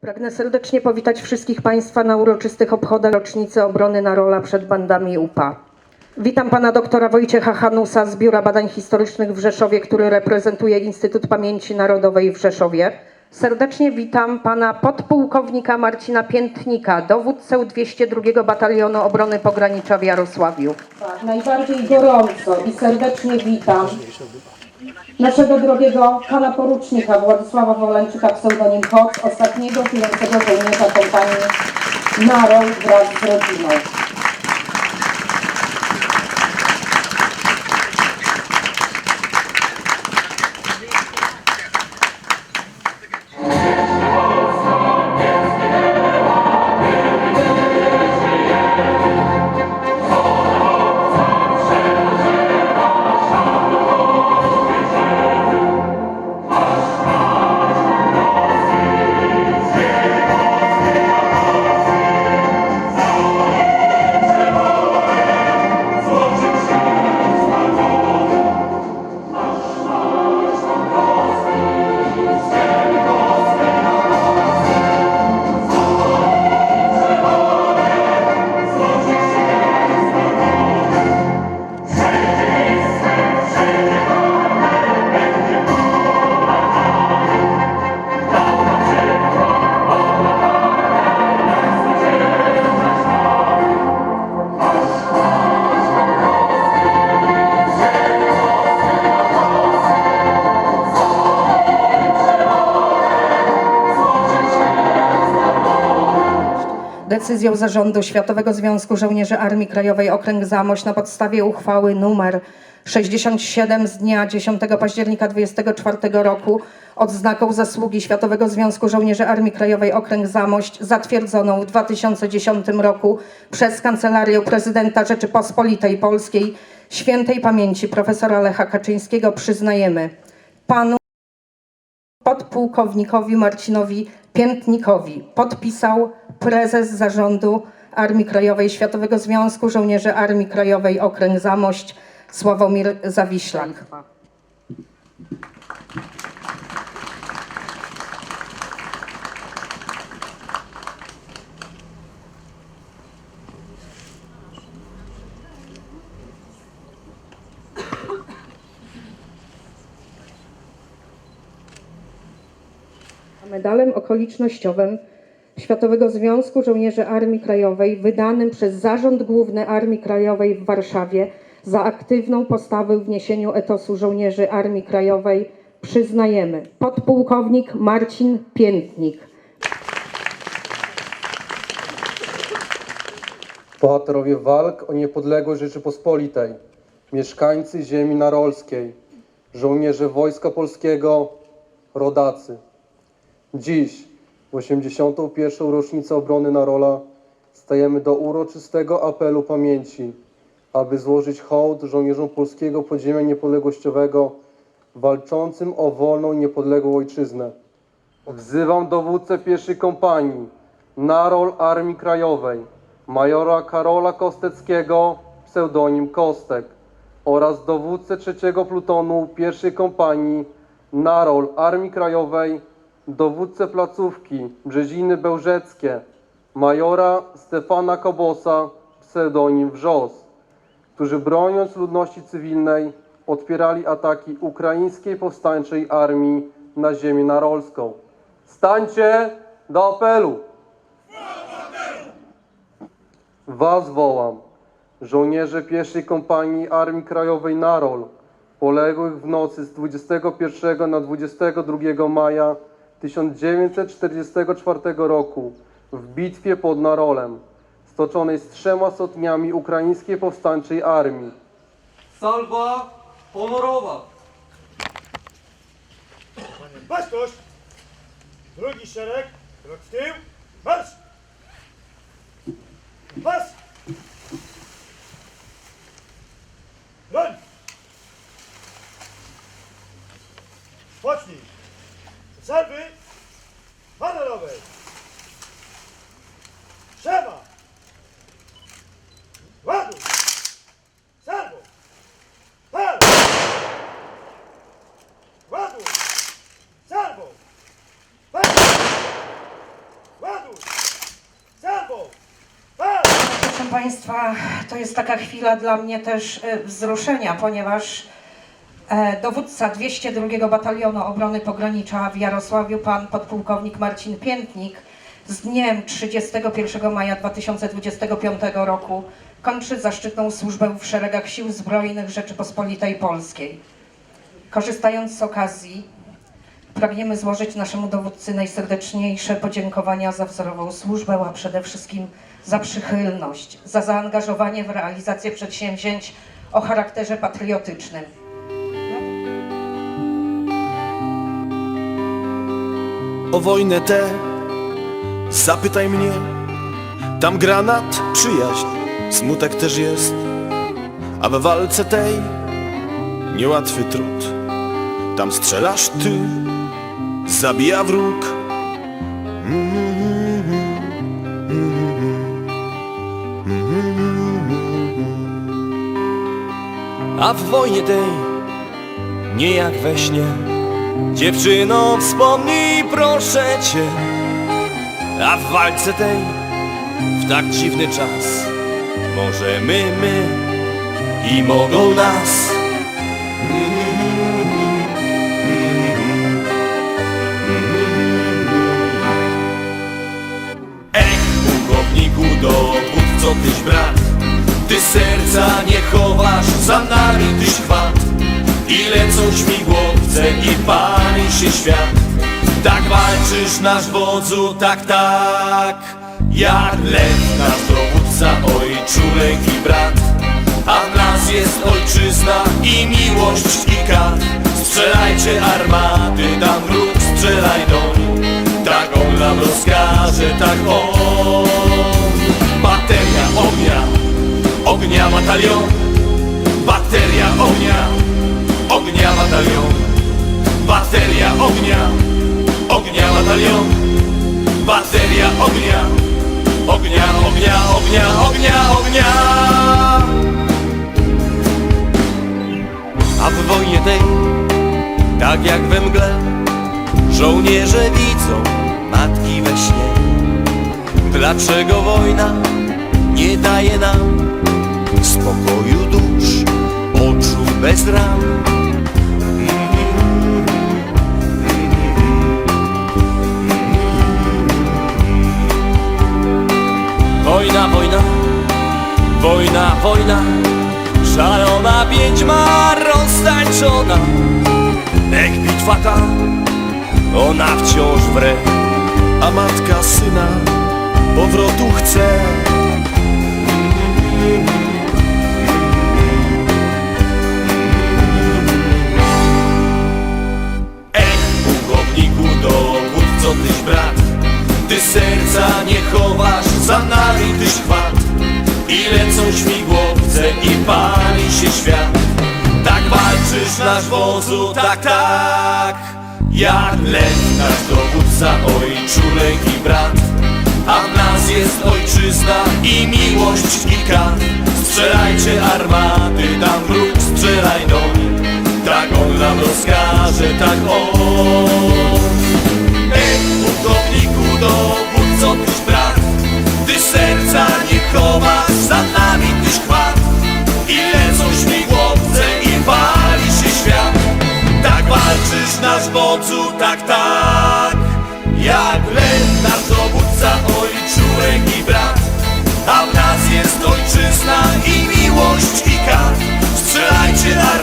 Pragnę serdecznie powitać wszystkich Państwa na uroczystych obchodach rocznicy obrony Narola przed bandami UPA. Witam Pana doktora Wojciecha Hanusa z Biura Badań Historycznych w Rzeszowie, który reprezentuje Instytut Pamięci Narodowej w Rzeszowie. Serdecznie witam Pana podpułkownika Marcina Piętnika, dowódcę 202 Batalionu Obrony Pogranicza w Jarosławiu. Najbardziej gorąco i serdecznie witam naszego drogiego pana porucznika Władysława Woleńczyka, pseudonim Koc, ostatniego żyjącego żołnierza kompanii Narol wraz z rodziną. Decyzją Zarządu Światowego Związku Żołnierzy Armii Krajowej Okręg Zamość na podstawie uchwały numer 67 z dnia 10 października 24 roku odznaką zasługi Światowego Związku Żołnierzy Armii Krajowej Okręg Zamość zatwierdzoną w 2010 roku przez Kancelarię Prezydenta Rzeczypospolitej Polskiej. Świętej pamięci profesora Lecha Kaczyńskiego przyznajemy panu podpułkownikowi Marcinowi Piętnikowi. Podpisał prezes zarządu Armii Krajowej Światowego Związku Żołnierzy Armii Krajowej Okręg Zamość Sławomir Zawiślak. Medalem okolicznościowym Światowego Związku Żołnierzy Armii Krajowej wydanym przez Zarząd Główny Armii Krajowej w Warszawie za aktywną postawę w niesieniu etosu żołnierzy Armii Krajowej przyznajemy podpułkownik Marcin Piętnik, Bohaterowie walk o niepodległość Rzeczypospolitej, mieszkańcy ziemi narolskiej, żołnierze Wojska Polskiego, rodacy. Dziś, w 81. rocznicę obrony Narola, stajemy do uroczystego apelu pamięci, aby złożyć hołd żołnierzom polskiego podziemia niepodległościowego walczącym o wolną i niepodległą ojczyznę. Wzywam dowódcę pierwszej kompanii Narol Armii Krajowej, majora Karola Kosteckiego, pseudonim Kostek, oraz dowódcę trzeciego plutonu pierwszej kompanii Narol Armii Krajowej, dowódcę placówki Brzeziny Bełżeckie, majora Stefana Kobosa, pseudonim Wrzos, którzy broniąc ludności cywilnej odpierali ataki ukraińskiej powstańczej armii na ziemię narolską. Stańcie do apelu! Was wołam, żołnierze pierwszej kompanii Armii Krajowej Narol, poległych w nocy z 21 na 22 maja 1944 roku w bitwie pod Narolem, stoczonej z trzema sotniami ukraińskiej powstańczej armii. Salwa honorowa! Baczność! Drugi szereg, krok w tył, marsz! Marsz! Broń! Pocznij! Salwy Państwa, to jest taka chwila dla mnie też e, wzruszenia, ponieważ e, dowódca 202 Batalionu Obrony Pogranicza w Jarosławiu, pan podpułkownik Marcin Piętnik, z dniem 31 maja 2025 roku kończy zaszczytną służbę w szeregach Sił Zbrojnych Rzeczypospolitej Polskiej. Korzystając z okazji, pragniemy złożyć naszemu dowódcy najserdeczniejsze podziękowania za wzorową służbę, a przede wszystkim za przychylność, za zaangażowanie w realizację przedsięwzięć o charakterze patriotycznym. o wojnę tę Zapytaj mnie. Tam granat, przyjaźń Smutek też jest. A w walce tej Niełatwy trud Tam strzelasz ty. Zabija wróg. A w wojnie tej nie jak we śnie. Dziewczyno wspomnij proszę cię. A w walce tej w tak dziwny czas Może my, my i mogą nas tyś brat. Ty serca nie chowasz, za nami tyś chwat I lecą śmigłowce i pali się świat. Tak walczysz nasz wodzu, tak, tak. Jak lew nasz dowódca, ojczulek i brat. A w nas jest ojczyzna i miłość i kat Strzelajcie armaty, tam wróg strzelaj do nich Tak on nam rozkaże, tak on ognia, ognia batalion Bateria ognia, ognia batalion Bateria ognia, ognia batalion Bateria ognia, ognia, ognia, ognia, ognia, ognia. A w wojnie tej, tak jak we mgle Żołnierze widzą matki we śnie. Dlaczego wojna nie daje nam spokoju dusz, oczu bez ram? Wojna, wojna, wojna, wojna Szalona wiedźma roztańczona. Jak bitwa ta, ona wciąż wre. A matka syna Powrotu chce Dowódco tyś brat? Ty serca nie chowasz, za nami tyś chwat I lecą śmigłowce i pali się świat. Tak walczysz nasz wozu, tak, tak. Jak lew nasz dowódca, ojczulek i brat a w nas jest ojczyzna i miłość i kan Strzelajcie armaty, tam wróg strzelaj do mnie. Tak on nam rozkaże, tak on. Ej, pułkowniku, dowódco tyś brat Ty serca nie chowasz, za nami tyś chwat I lecą śmigłowce i pali się świat. Tak walczysz nasz wodzu, tak, tak. Jak lew jest ojczyzna i miłość i kar Strzelajcie na